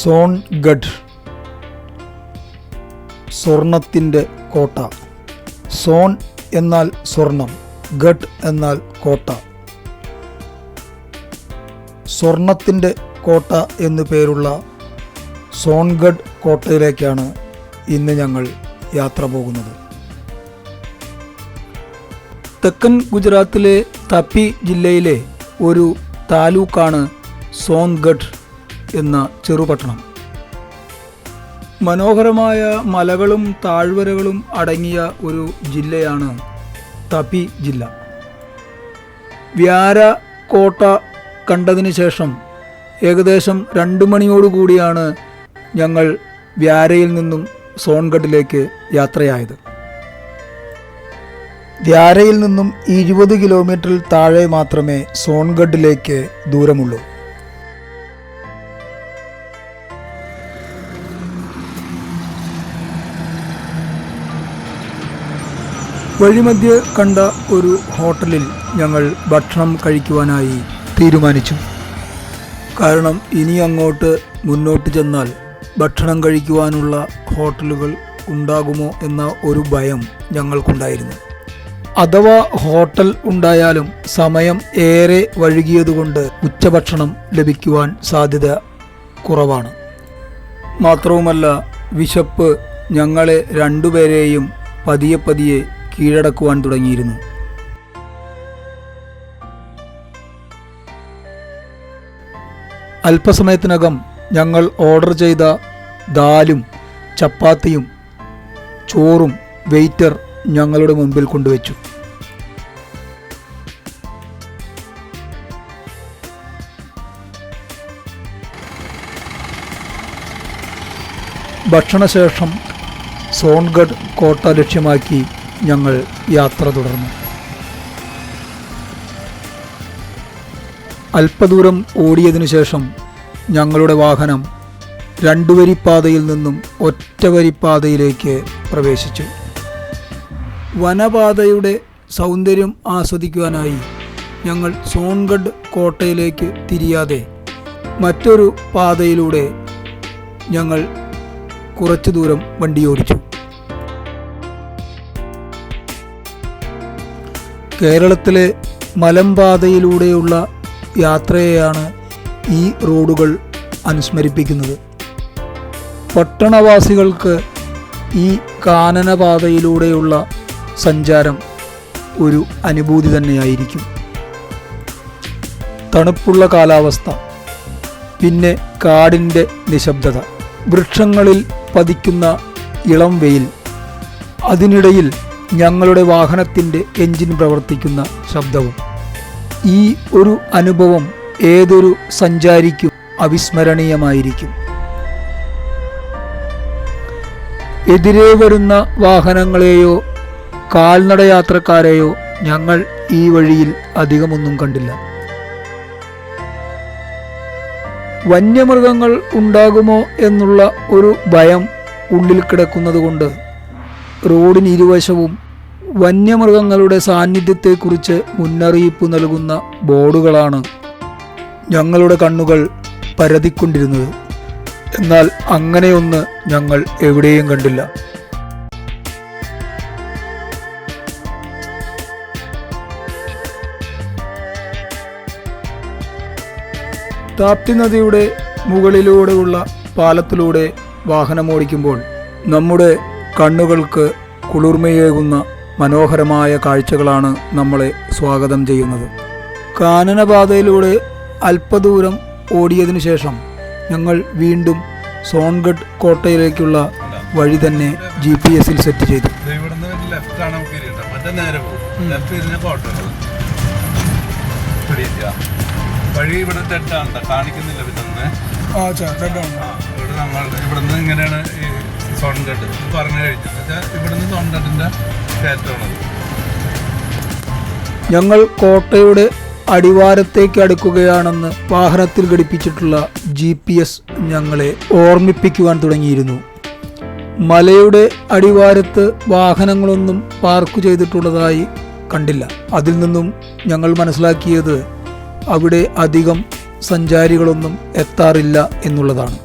സോൺഗഡ് സ്വർണത്തിന്റെ കോട്ട. സോൺ എന്നാൽ സ്വർണം ഗഡ് എന്നാൽ കോട്ട. സ്വർണത്തിന്റെ കോട്ട എന്നു പേരുള്ള സോൺഗഡ് കോട്ടയിലേക്കാണ് ഇന്ന് ഞങ്ങൾ യാത്ര പോകുന്നത്. തെക്കൻ ഗുജറാത്തിലെ തപ്പി ജില്ലയിലെ ഒരു താലൂക്കാണ് സോൻഗഡ് എന്ന ചെറുപട്ടണം. മനോഹരമായ മലകളും താഴ്വരകളും അടങ്ങിയ ഒരു ജില്ലയാണ് തപി ജില്ല. വ്യാര കോട്ട കണ്ടതിന് ശേഷം ഏകദേശം രണ്ട് മണിയോടുകൂടിയാണ് ഞങ്ങൾ വ്യാരയിൽ നിന്നും സോൺഗഡിലേക്ക് യാത്രയായത്. വ്യാരയിൽ നിന്നും ഇരുപത് കിലോമീറ്ററിൽ താഴെ മാത്രമേ സോൺഗഡിലേക്ക് ദൂരമുള്ളൂ. വഴിമധ്യേ കണ്ട ഒരു ഹോട്ടലിൽ ഞങ്ങൾ ഭക്ഷണം കഴിക്കുവാനായി തീരുമാനിച്ചു. കാരണം ഇനി അങ്ങോട്ട് മുന്നോട്ട് ചെന്നാൽ ഭക്ഷണം കഴിക്കുവാനുള്ള ഹോട്ടലുകൾ ഉണ്ടാകുമോ എന്ന ഒരു ഭയം ഞങ്ങൾക്കുണ്ടായിരുന്നു. അഥവാ ഹോട്ടൽ ഉണ്ടായാലും സമയം ഏറെ വഴുകിയതുകൊണ്ട് ഉച്ചഭക്ഷണം ലഭിക്കുവാൻ സാധ്യത കുറവാണ്. മാത്രവുമല്ല വിശപ്പ് ഞങ്ങളെ രണ്ടുപേരെയും പതിയെ പതിയെ കീഴടക്കുവാൻ തുടങ്ങിയിരുന്നു. അല്പസമയത്തിനകം ഞങ്ങൾ ഓർഡർ ചെയ്ത ദാലും ചപ്പാത്തിയും ചോറും വെയിറ്റർ ഞങ്ങളുടെ മുൻപിൽ കൊണ്ടുവച്ചു. ഭക്ഷണശേഷം സോൺഗഡ് കോട്ട ലക്ഷ്യമാക്കി ഞങ്ങൾ യാത്ര തുടർന്നു. അല്പദൂരം ഓടിയതിനു ശേഷം ഞങ്ങളുടെ വാഹനം രണ്ടുവരിപ്പാതയിൽ നിന്നും ഒറ്റവരിപ്പാതയിലേക്ക് പ്രവേശിച്ചു. വനപാതയുടെ സൗന്ദര്യം ആസ്വദിക്കുവാനായി ഞങ്ങൾ സോൺഗഡ് കോട്ടയിലേക്ക് തിരിയാതെ മറ്റൊരു പാതയിലൂടെ ഞങ്ങൾ കുറച്ചു ദൂരം വണ്ടിയോടിച്ചു. കേരളത്തിലെ മലമ്പാതയിലൂടെയുള്ള യാത്രയെയാണ് ഈ റോഡുകൾ അനുസ്മരിപ്പിക്കുന്നത്. പട്ടണവാസികൾക്ക് ഈ കാനനപാതയിലൂടെയുള്ള സഞ്ചാരം ഒരു അനുഭൂതി തന്നെയായിരിക്കും. തണുപ്പുള്ള കാലാവസ്ഥ പിന്നെ കാടിന്റെ നിശബ്ദത വൃക്ഷങ്ങളിൽ പതിക്കുന്ന ഇളം വെയിൽ അതിനിടയിൽ ഞങ്ങളുടെ വാഹനത്തിന്റെ എഞ്ചിൻ പ്രവർത്തിക്കുന്ന ശബ്ദവും ഈ ഒരു അനുഭവം ഏതൊരു സഞ്ചാരിക്കും അവിസ്മരണീയമായിരിക്കും. എതിരെ വരുന്ന വാഹനങ്ങളെയോ കാൽനടയാത്രക്കാരെയോ ഞങ്ങൾ ഈ വഴിയിൽ അധികമൊന്നും കണ്ടില്ല. വന്യമൃഗങ്ങൾ ഉണ്ടാകുമോ എന്നുള്ള ഒരു ഭയം ഉള്ളിൽ കിടക്കുന്നതുകൊണ്ട് റോഡിന് ഇരുവശവും വന്യമൃഗങ്ങളുടെ സാന്നിധ്യത്തെക്കുറിച്ച് മുന്നറിയിപ്പ് നൽകുന്ന ബോർഡുകളാണ് ഞങ്ങളുടെ കണ്ണുകൾ പരതിക്കൊണ്ടിരുന്നത്. എന്നാൽ അങ്ങനെയൊന്ന് ഞങ്ങൾ എവിടെയും കണ്ടില്ല. താപ്തി നദിയുടെ മുകളിലൂടെയുള്ള പാലത്തിലൂടെ വാഹനമോടിക്കുമ്പോൾ നമ്മുടെ കണ്ണുകൾക്ക് കുളിർമയേകുന്ന മനോഹരമായ കാഴ്ചകളാണ് നമ്മളെ സ്വാഗതം ചെയ്യുന്നത്. കാനനപാതയിലൂടെ അല്പദൂരം ഓടിയതിനു ശേഷം ഞങ്ങൾ വീണ്ടും സോൺഗഡ് കോട്ടയിലേക്കുള്ള വഴി തന്നെ ജി പി എസിൽ സെറ്റ് ചെയ്തു. വഴി ഇവിടെ തെറ്റാണ് കാണിക്കുന്നില്ല പിന്നെ ആ ഇവിടെ നമ്മൾ ഇവിടുന്ന് ഇങ്ങനെയാണ് സോൺഗഡ് പറഞ്ഞു കഴിഞ്ഞു എന്നുവെച്ചാൽ ഇവിടുന്ന് തൊണ്ടട്ടിന്റെ കയറ്റമാണത് ഞങ്ങൾ കോട്ടയുടെ അടിവാരത്തേക്ക് അടുക്കുകയാണെന്ന് വാഹനത്തിൽ ഘടിപ്പിച്ചിട്ടുള്ള ജി പി എസ് ഞങ്ങളെ ഓർമ്മിപ്പിക്കുവാൻ തുടങ്ങിയിരുന്നു. മലയുടെ അടിവാരത്ത് വാഹനങ്ങളൊന്നും പാർക്ക് ചെയ്തിട്ടുള്ളതായി കണ്ടില്ല. അതിൽ നിന്നും ഞങ്ങൾ മനസ്സിലാക്കിയത് അവിടെ അധികം സഞ്ചാരികളൊന്നും എത്താറില്ല എന്നുള്ളതാണ്.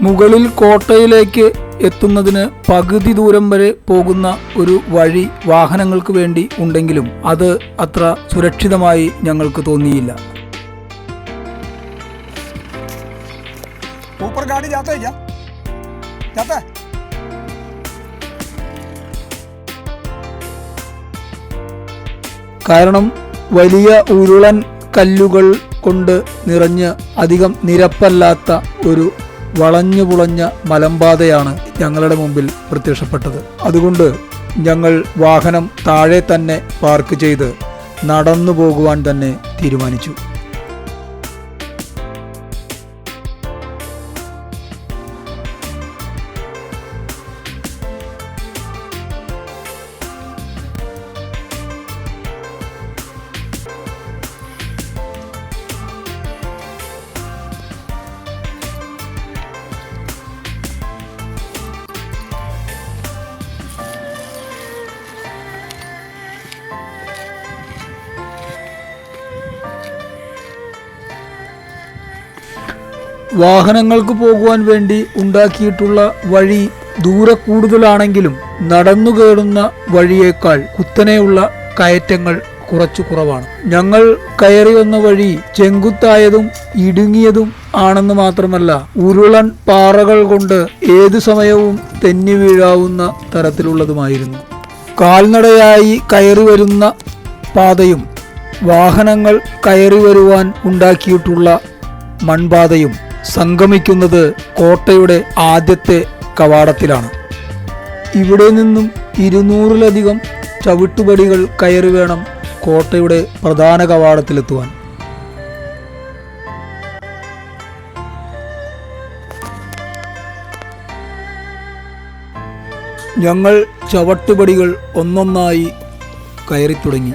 മുകളിൽ കോട്ടയിലേക്ക് എത്തുന്നതിന് പകുതി ദൂരം വരെ പോകുന്ന ഒരു വഴി വാഹനങ്ങൾക്ക് വേണ്ടി ഉണ്ടെങ്കിലും അത് അത്ര സുരക്ഷിതമായി ഞങ്ങൾക്ക് തോന്നിയില്ല ऊपर गाड़ी जाता है क्या जाता है കാരണം വലിയ ഉരുളൻ കല്ലുകൾ കൊണ്ട് നിറഞ്ഞ് അധികം നിരപ്പല്ലാത്ത ഒരു വളഞ്ഞു പുളഞ്ഞ മലമ്പാതയാണ് ഞങ്ങളുടെ മുമ്പിൽ പ്രത്യക്ഷപ്പെട്ടത്. അതുകൊണ്ട് ഞങ്ങൾ വാഹനം താഴെ തന്നെ പാർക്ക് ചെയ്ത് നടന്നു പോകുവാൻ തന്നെ തീരുമാനിച്ചു. വാഹനങ്ങൾക്ക് പോകുവാൻ വേണ്ടി ഉണ്ടാക്കിയിട്ടുള്ള വഴി ദൂരെ കൂടുതലാണെങ്കിലും നടന്നു കയറുന്ന വഴിയേക്കാൾ കുത്തനെയുള്ള കയറ്റങ്ങൾ കുറച്ചു കുറവാണ്. ഞങ്ങൾ കയറി വന്ന വഴി ചെങ്കുത്തായതും ഇടുങ്ങിയതും ആണെന്ന് മാത്രമല്ല ഉരുളൻ പാറകൾ കൊണ്ട് ഏതു സമയവും തെന്നി വീഴാവുന്ന തരത്തിലുള്ളതുമായിരുന്നു. കാൽനടയായി കയറി വരുന്ന പാതയും വാഹനങ്ങൾ കയറി വരുവാൻ ഉണ്ടാക്കിയിട്ടുള്ള മൺപാതയും സംഗമിക്കുന്നത് കോട്ടയുടെ ആദ്യത്തെ കവാടത്തിലാണ്. ഇവിടെ നിന്നും ഇരുന്നൂറിലധികം ചവിട്ടുപടികൾ കയറി വേണം കോട്ടയുടെ പ്രധാന കവാടത്തിലെത്തുവാൻ. ഞങ്ങൾ ചവട്ടുപടികൾ ഒന്നൊന്നായി കയറി തുടങ്ങി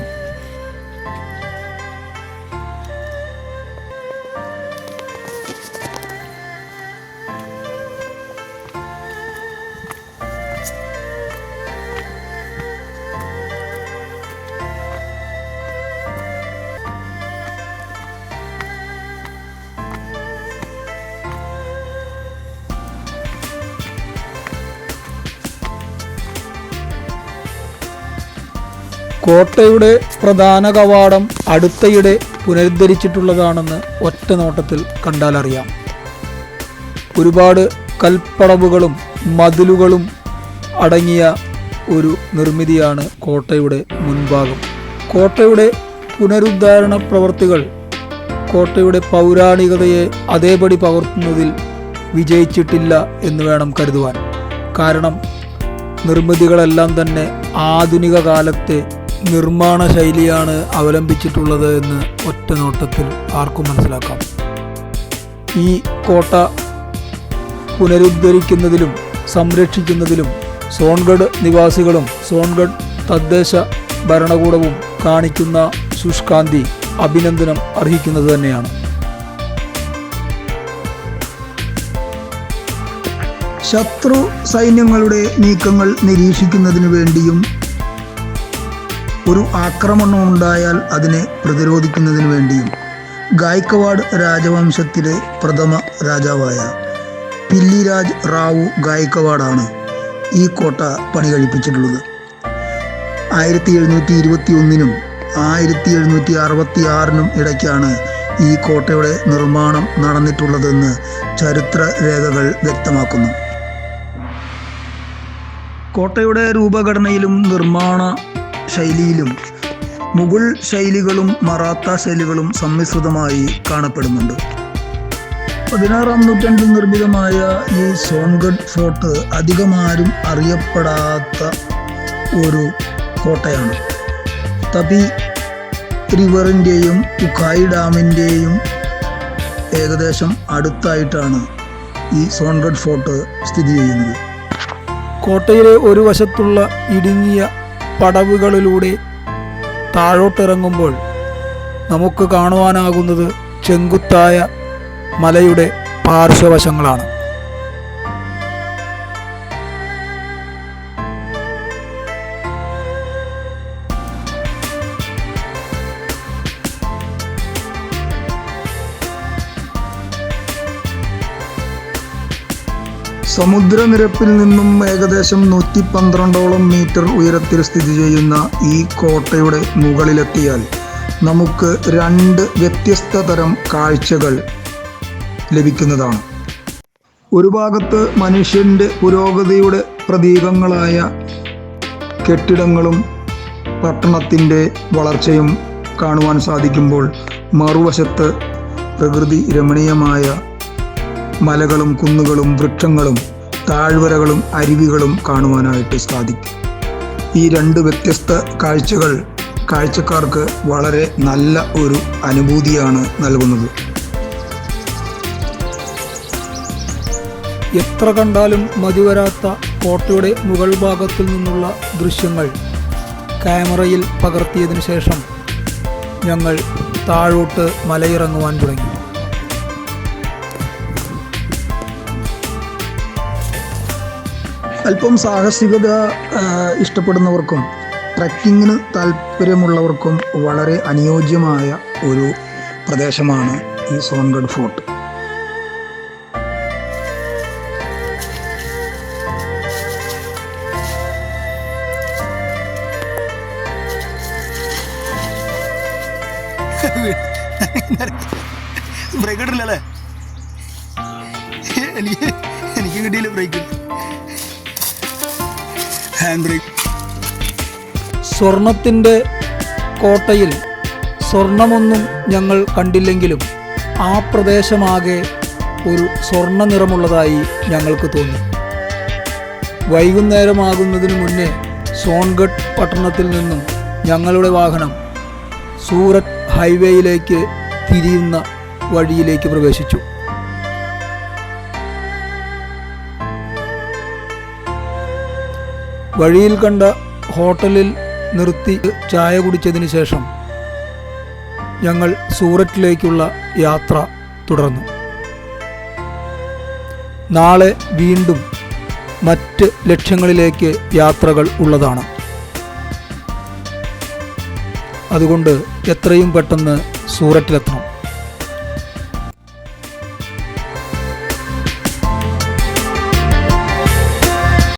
കോട്ടയുടെ പ്രധാന കവാടം അടുത്തയിടെ പുനരുദ്ധരിച്ചിട്ടുള്ളതാണെന്ന് ഒറ്റ നോട്ടത്തിൽ കണ്ടാലറിയാം ഒരുപാട് കൽപ്പടവുകളും മതിലുകളും അടങ്ങിയ ഒരു നിർമ്മിതിയാണ് കോട്ടയുടെ മുൻഭാഗം. കോട്ടയുടെ പുനരുദ്ധാരണ പ്രവർത്തികൾ കോട്ടയുടെ പൗരാണികതയെ അതേപടി പകർത്തുന്നതിൽ വിജയിച്ചിട്ടില്ല എന്ന് വേണം കരുതുവാൻ. കാരണം നിർമ്മിതികളെല്ലാം തന്നെ ആധുനിക കാലത്തെ നിർമ്മാണ ശൈലിയാണ് അവലംബിച്ചിട്ടുള്ളത് എന്ന് ഒറ്റ നോട്ടത്തിൽ ആർക്കും മനസ്സിലാക്കാം. ഈ കോട്ട പുനരുദ്ധരിക്കുന്നതിലും സംരക്ഷിക്കുന്നതിലും സോൺഗഡ് നിവാസികളും സോൺഗഡ് തദ്ദേശ ഭരണകൂടവും കാണിക്കുന്ന ശുഷ്കാന്തി അഭിനന്ദനം അർഹിക്കുന്നത് തന്നെയാണ്. ശത്രു സൈന്യങ്ങളുടെ നീക്കങ്ങൾ നിരീക്ഷിക്കുന്നതിനു വേണ്ടിയും ഒരു ആക്രമണം ഉണ്ടായാൽ അതിനെ പ്രതിരോധിക്കുന്നതിന് വേണ്ടിയും ഗായ്ക്കവാഡ് രാജവംശത്തിലെ പ്രഥമ രാജാവായ പില്ലിരാജ് റാവു ഗായ്ക്കവാഡാണ് ഈ കോട്ട പണി കഴിപ്പിച്ചിട്ടുള്ളത് ആയിരത്തി എഴുന്നൂറ്റി ഇരുപത്തി ഒന്നിനും ആയിരത്തി എഴുന്നൂറ്റി അറുപത്തി ആറിനും ഇടയ്ക്കാണ് ഈ കോട്ടയുടെ നിർമ്മാണം നടന്നിട്ടുള്ളതെന്ന് ചരിത്ര രേഖകൾ വ്യക്തമാക്കുന്നു. കോട്ടയുടെ രൂപഘടനയിലും നിർമ്മാണ ശൈലിയിലും മുഗൾ ശൈലികളും മറാത്ത ശൈലികളും സമ്മിശ്രിതമായി കാണപ്പെടുന്നുണ്ട്. പതിനാറാം നൂറ്റാണ്ടിൽ നിർമ്മിതമായ ഈ സോൺഗഡ് ഫോർട്ട് അധികം ആരും അറിയപ്പെടാത്ത ഒരു കോട്ടയാണ്. തപി റിവറിന്റെയും ഉഖായി ഡാമിന്റെയും ഏകദേശം അടുത്തായിട്ടാണ് ഈ സോൺഗഡ് ഫോർട്ട് സ്ഥിതി ചെയ്യുന്നത്. കോട്ടയിലെ ഒരു വശത്തുള്ള ഇടുങ്ങിയ പടവുകളിലൂടെ താഴോട്ടിറങ്ങുമ്പോൾ നമുക്ക് കാണുവാനാകുന്നത് ചെങ്കുത്തായ മലയുടെ പാർശ്വവശങ്ങളാണ്. സമുദ്രനിരപ്പിൽ നിന്നും ഏകദേശം നൂറ്റി പന്ത്രണ്ടോളം മീറ്റർ ഉയരത്തിൽ സ്ഥിതി ചെയ്യുന്ന ഈ കോട്ടയുടെ മുകളിലെത്തിയാൽ നമുക്ക് രണ്ട് വ്യത്യസ്ത തരം കാഴ്ചകൾ ലഭിക്കുന്നതാണ്. ഒരു ഭാഗത്ത് മനുഷ്യന്റെ പുരോഗതിയുടെ പ്രതീകങ്ങളായ കെട്ടിടങ്ങളും പട്ടണത്തിന്റെ വളർച്ചയും കാണുവാൻ സാധിക്കുമ്പോൾ മറുവശത്ത് പ്രകൃതി രമണീയമായ മലകളും കുന്നുകളും വൃക്ഷങ്ങളും താഴ്വരകളും അരുവികളും കാണുവാനായിട്ട് സാധിക്കും. ഈ രണ്ട് വ്യത്യസ്ത കാഴ്ചകൾ കാഴ്ചക്കാർക്ക് വളരെ നല്ല ഒരു അനുഭൂതിയാണ് നൽകുന്നത്. എത്ര കണ്ടാലും മതിവരാത്ത കോട്ടയുടെ മുകൾ ഭാഗത്തിൽ നിന്നുള്ള ദൃശ്യങ്ങൾ ക്യാമറയിൽ പകർത്തിയതിനു ശേഷം ഞങ്ങൾ താഴോട്ട് മലയിറങ്ങുവാൻ തുടങ്ങി. അല്പം സാഹസികത ഇഷ്ടപ്പെടുന്നവർക്കും ട്രക്കിങ്ങിന് താല്പര്യമുള്ളവർക്കും വളരെ അനുയോജ്യമായ ഒരു പ്രദേശമാണ് ഈ സോൺഗഡ് ഫോർട്ട് ബ്രേക്ക് ഇട്ടില്ലല്ലേ? എനിക്ക് കിട്ടിയില്ല ബ്രേക്ക് ഹാൻഡ് ബ്രേക്ക് സ്വർണത്തിന്റെ കോട്ടയിൽ സ്വർണമൊന്നും ഞങ്ങൾ കണ്ടില്ലെങ്കിലും ആ പ്രദേശമാകെ ഒരു സ്വർണ നിറമുള്ളതായി ഞങ്ങൾക്ക് തോന്നി. വൈകുന്നേരമാകുന്നതിന് മുന്നേ സോൺഗഡ് പട്ടണത്തിൽ നിന്നും ഞങ്ങളുടെ വാഹനം സൂററ്റ് ഹൈവേയിലേക്ക് തിരിയുന്ന വഴിയിലേക്ക് പ്രവേശിച്ചു. വഴിയിൽ കണ്ട ഹോട്ടലിൽ നിർത്തി ചായ കുടിച്ചതിന് ശേഷം ഞങ്ങൾ സൂററ്റിലേക്കുള്ള യാത്ര തുടർന്നു. നാളെ വീണ്ടും മറ്റ് ലക്ഷ്യങ്ങളിലേക്ക് യാത്രകൾ ഉള്ളതാണ്. അതുകൊണ്ട് എത്രയും പെട്ടെന്ന് സൂററ്റിലെത്തണം.